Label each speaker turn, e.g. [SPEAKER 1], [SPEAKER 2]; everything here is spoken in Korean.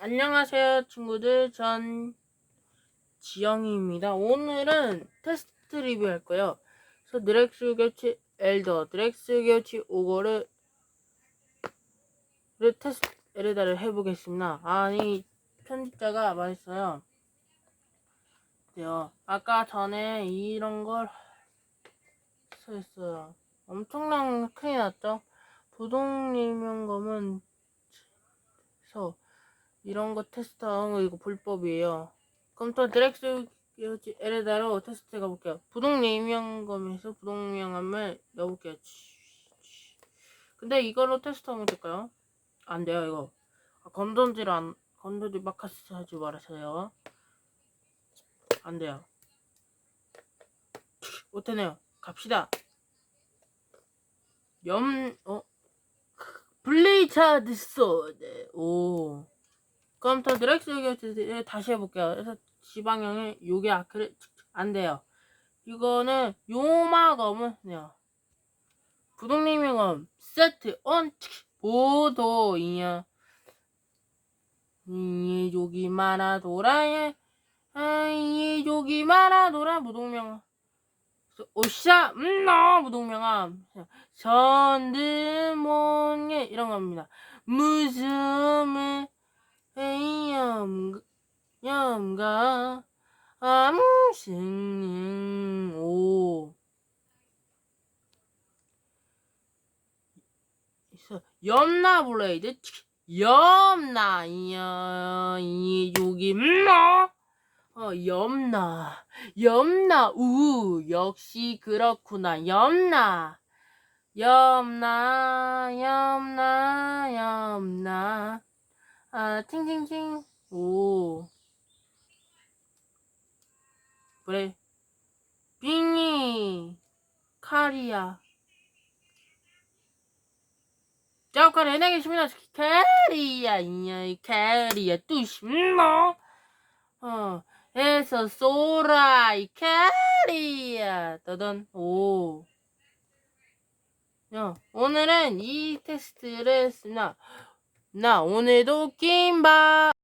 [SPEAKER 1] 안녕하세요 친구들. 전 지영이입니다. 오늘은 테스트 리뷰할 거예요. 그래서 드렉스 교치 엘더 드렉스 교치 오거를 를 테스트 에르다를 해보겠습니다. 아니 편집자가 말했어요. 네요. 아까 전에 이런 걸 써있어요. 엄청난 큰일 났죠? 부동리명검은 그래서 이런 거 테스트하는 거 이거 불법이에요. 그럼 또 드렉스 에레다로 테스트 해볼게요. 부동명검에서 부동 명함을 넣어볼게요. 근데 이걸로 테스트하면 될까요? 안 돼요 이거. 아, 건전지를 안 건전지 마카스 하지 말아서요. 안 돼요. 못하네요. 갑시다. 염 어. 블레이차드 소드. 오. 그럼 더 드렉스 교체를 다시 해볼게요. 그래서 지방형의 요게 아크를 안 돼요. 이거는 요마검은요. 부동리명검 세트 온 보도이야. 이 조기 마라 도라에 아이 조기 마라 도라 무동명 오샤 음너 무동명함 전드몬예 이런 겁니다. 무슨 염, 염가, 암승, 오. 염나 블레이드, 염나, 이, 여기, 뭐? 어, 염나, 염나, 우, 역시 그렇구나, 염나. 염나, 염나, 염나. 아, 팅팅팅. 오. 그래. 빙이. 카리야. 짜오카리 해내기 싶으면 캐리야, 이야, 이 캐리야, 또 심노? 어, 해서 쏘라, 이 캐리야. 떠던, 오. 야, 오늘은 이 테스트를 했으나, 나 오늘도 김밥